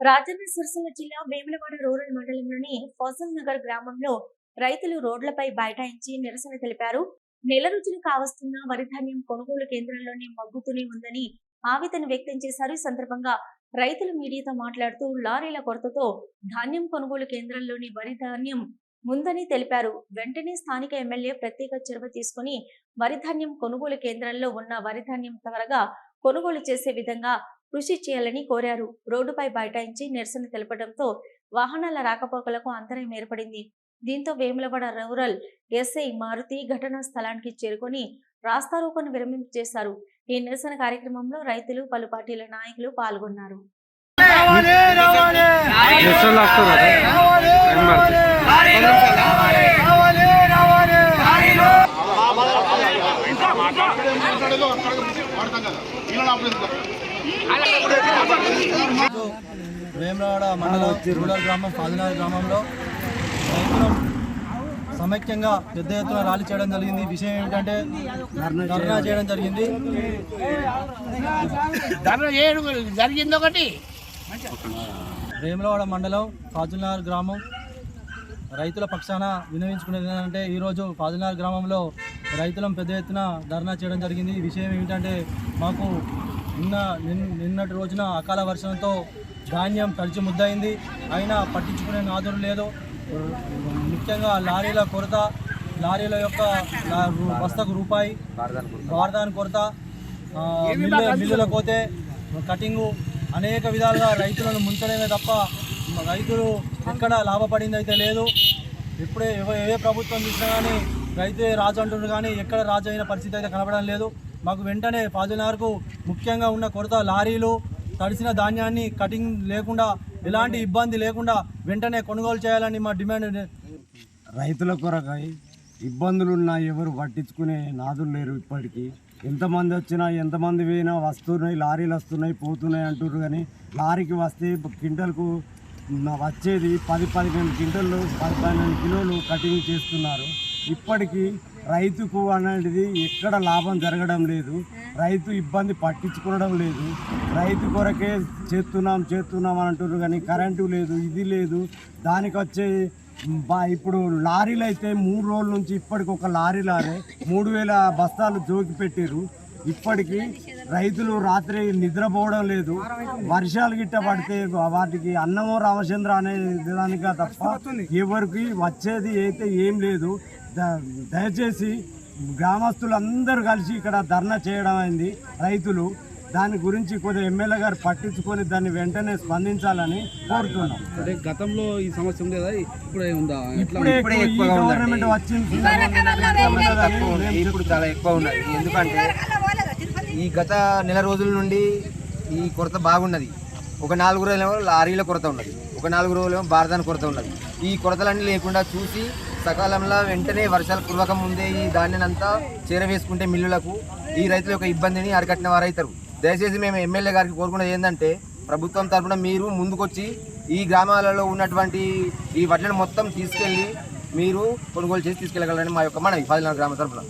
రాజన్న సిరిసిల్ల జిల్లా వేములవాడ రూరల్ మండలంలోని ఫజల్ నగర్ గ్రామంలో రైతులు రోడ్లపై బైఠాయించి నిరసన తెలిపారు. నెల రోజులు కావస్తున్న వరి ధాన్యం కొనుగోలు కేంద్రంలోనే మగ్గుతూనే ఉందని ఆవేదన వ్యక్తం చేశారు. ఈ సందర్భంగా రైతులు మీడియాతో మాట్లాడుతూ లారీల కొరతతో ధాన్యం కొనుగోలు కేంద్రంలోని వరి ధాన్యం ముందని తెలిపారు. వెంటనే స్థానిక ఎమ్మెల్యే ప్రత్యేక చొరవ తీసుకుని వరి ధాన్యం కొనుగోలు కేంద్రంలో ఉన్న వరి ధాన్యం త్వరగా కొనుగోలు చేసే విధంగా కృషి చేయాలని కోరారు. రోడ్డుపై బైఠాయించి నిరసన తెలపడంతో వాహనాల రాకపోకలకు అంతరాయం ఏర్పడింది. దీంతో వేములవాడ రూరల్ ఎస్ఐ మారుతి ఘటనా స్థలానికి చేరుకొని రాస్తారోకోను విరమింపు చేశారు. ఈ నిరసన కార్యక్రమంలో రైతులు పలు పార్టీల నాయకులు పాల్గొన్నారు. పడుతుంది వేమరాడ మండలం రూరల్ గ్రామం ఫాదినార్ గ్రామంలో రైతులు సమైక్యంగా పెద్ద ఎత్తున ర్యాలీ చేయడం జరిగింది. విషయం ఏమిటంటే ధర్నా చేయడం జరిగింది. ధర్నా చేయడం జరిగింది ఒకటి. వేములవాడ మండలం ఫాజుల్నార్ గ్రామం రైతుల పక్షాన వినవించుకునేది ఏంటంటే ఈరోజు ఫాజుల్నార్ గ్రామంలో రైతులం పెద్ద ఎత్తున ధర్నా చేయడం జరిగింది. విషయం ఏమిటంటే మాకు నిన్న నిన్- నిన్నటి రోజున అకాల వర్షంతో ధాన్యం తడిచి ముద్దయింది. అయినా పట్టించుకునే నాదురు లేదు. ముఖ్యంగా లారీల కొరత లారీల యొక్క వస్తకు బస్తకు రూపాయి వారదాని కొరత ఆ, మిల్లు మిల్లుల పోతే కటింగు అనేక విధాలుగా రైతులను ముంచడమే తప్ప రైతులు ఎక్కడ లాభపడింది అయితే లేదు. ఇప్పుడే ఏ ప్రభుత్వం చూసినా కానీ రైతే రాజు అంటున్నారు కానీ ఎక్కడ రాజు అయిన పరిస్థితి అయితే కనబడడం లేదు. మాకు వెంటనే పాజునార్కు ముఖ్యంగా ఉన్న కొరత లారీలు తడిసిన ధాన్యాన్ని కటింగ్ లేకుండా ఎలాంటి ఇబ్బంది లేకుండా వెంటనే కొనుగోలు చేయాలని మా డిమాండ్ రైతుల కొరకై ఇబ్బందులున్నా ఎవరు పట్టించుకునే నాదులు లేరు ఇప్పటికీ. ఎంతమంది వచ్చినా ఎంతమంది పోయినా వస్తున్నాయి లారీలు వస్తున్నాయి పోతున్నాయి అంటున్నారు కానీ లారీకి వస్తే క్వింటల్కు వచ్చేది పది పదిహేను క్వింటళ్ళు పది పన్నెండు కిలోలు కటింగ్ చేస్తున్నారు. ఇప్పటికీ రైతుకు అనేది ఎక్కడ లాభం జరగడం లేదు. రైతు ఇబ్బంది పట్టించుకోవడం లేదు. రైతు కొరకే చేస్తున్నాం చేస్తున్నాం అని అంటున్నారు కానీ కరెంటు లేదు ఇది లేదు. దానికి వచ్చే బా ఇప్పుడు లారీలు అయితే మూడు రోజుల నుంచి ఇప్పటికి ఒక లారీ లారే మూడు వేల బస్తాలు జోకి పెట్టారు ఇప్పటికీ రైతులు రాత్రి నిద్రపోవడం లేదు. వర్షాలు గిట్ట పడితే వాటికి అన్నమో రామచంద్ర అనే దానిగా తప్ప ఎవరికి వచ్చేది అయితే ఏం లేదు. దయచేసి గ్రామస్తులందరూ కలిసి ఇక్కడ ధర్నా చేయడం అయింది. రైతులు దాని గురించి కొద్దిగా ఎమ్మెల్యే గారు పట్టించుకొని దాన్ని వెంటనే స్పందించాలని కోరుతున్నాం. అంటే గతంలో ఈ సమస్య ఉండేదా? ఇప్పుడే ఉందా? ఎట్లా ఇప్పుడే గవర్నమెంట్ వచ్చింది. ఇప్పుడు చాలా ఎక్కువ ఉన్నది ఎందుకంటే ఈ గత నెల రోజుల నుండి ఈ కొరత బాగున్నది. ఒక నాలుగు రోజులేమో లారీల కొరత ఉన్నది. ఒక నాలుగు రోజులేమో బారదాన కొరత ఉన్నది. ఈ కొరతలన్నీ లేకుండా చూసి సకాలంలో వెంటనే వర్షాలు కురవక ముందే ఈ ధాన్యాన్ని చేరవేసుకుంటే మిల్లులకు ఈ రైతుల యొక్క ఇబ్బందిని అరికట్టిన వారైతారు. దయచేసి మేము ఎమ్మెల్యే గారికి కోరుకున్నది ఏంటంటే ప్రభుత్వం తరఫున మీరు ముందుకొచ్చి ఈ గ్రామాలలో ఉన్నటువంటి ఈ వడ్లను మొత్తం తీసుకెళ్ళి మీరు కొనుగోలు చేసి తీసుకెళ్ళగలరని మా యొక్క మనవి పదినాలుగు గ్రామ తరఫున